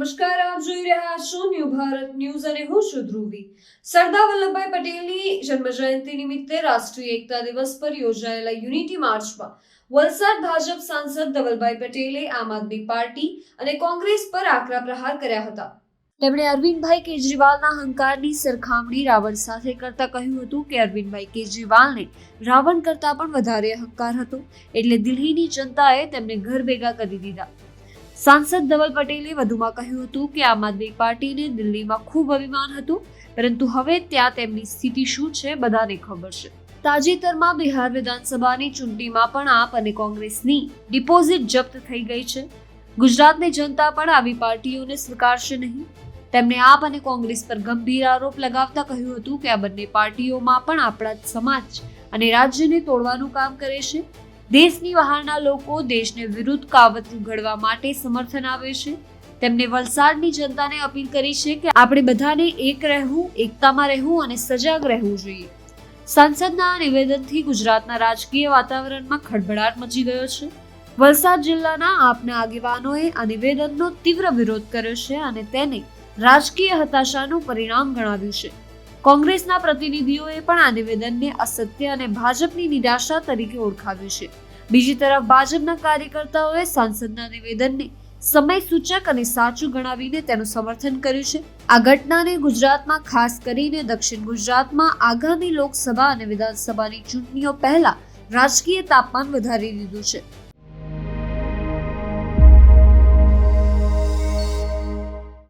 નમસ્કાર, આપ જોઈ રહ્યા છો ન્યૂ ભારત ન્યૂઝ અને હું છું ધ્રુવી. સરદાર વલ્લભભાઈ પટેલની જન્મજયંતિ નિમિત્તે રાષ્ટ્રીય એકતા દિવસ પર યોજાયેલા યુનિટી માર્ચમાં વલસાડ ભાજપ સાંસદ ધવલભાઈ પટેલે આમ આદમી પાર્ટી અને કોંગ્રેસ પર આકરા પ્રહાર કર્યા હતા. તેમણે અરવિંદભાઈ કેજરીવાલના હંકારની સરખામણી રાવણ સાથે કરતા કહ્યું હતું કે અરવિંદભાઈ કેજરીવાલને રાવણ કરતા પણ વધારે હંકાર હતો. એટલે દિલ્હીની જનતાએ તેમને ઘર ભેગા કરી દીધા. સાંસદ ધવલ પટેલે વધુમાં કહ્યું હતું કે આમ આદમી પાર્ટીને દિલ્હીમાં ખૂબ અભિમાન હતું, પરંતુ હવે ત્યાં તેમની સ્થિતિ શું છે બધાને ખબર છે. તાજેતરમાં બિહાર વિધાનસભાની ચૂંટણીમાં પણ આપ અને કોંગ્રેસની ડિપોઝિટ જપ્ત થઈ ગઈ છે. ગુજરાતની જનતા પણ આવી પાર્ટીઓને સ્વીકારશે નહીં. તેમણે આપ અને કોંગ્રેસ પર ગંભીર આરોપ લગાવતા કહ્યું હતું કે આ બંને પાર્ટીઓમાં પણ આપણા સમાજ અને રાજ્યને તોડવાનું કામ કરે છે. દેશની બહારના લોકો દેશને વિરુદ્ધ કાવતરું ઘડવા માટે સમર્થન આવે છે. તેમણે વલસાડની જનતાને અપીલ કરી છે કે આપણે બધાને એક રહેવું, એકતામાં રહેવું અને સજાગ રહેવું જોઈએ. સાંસદના નિવેદનથી ગુજરાતના રાજકીય વાતાવરણમાં ખળભળાટ મચી ગયો છે. વલસાડ જિલ્લાના આપના આગેવાનોએ આ નિવેદનનો તીવ્ર વિરોધ કર્યો છે અને તેને રાજકીય હતાશાનું પરિણામ ગણાવ્યું છે. કોંગ્રેસના પ્રતિનિધિઓએ પણ આ નિવેદનને અસત્ય અને ભાજપની નિરાશા તરીકે ઓળખાવ્યું છે. બીજી તરફ ભાજપના કાર્યકર્તાઓએ સાંસદના નિવેદનને સમય સૂચક અને સાચું ગણાવીને તેનું સમર્થન કર્યું છે. આ ઘટનાને ગુજરાતમાં ખાસ કરીને દક્ષિણ ગુજરાતમાં આગામી લોકસભા અને વિધાનસભાની ચૂંટણીઓ પહેલા રાજકીય તાપમાન વધારી દીધું છે.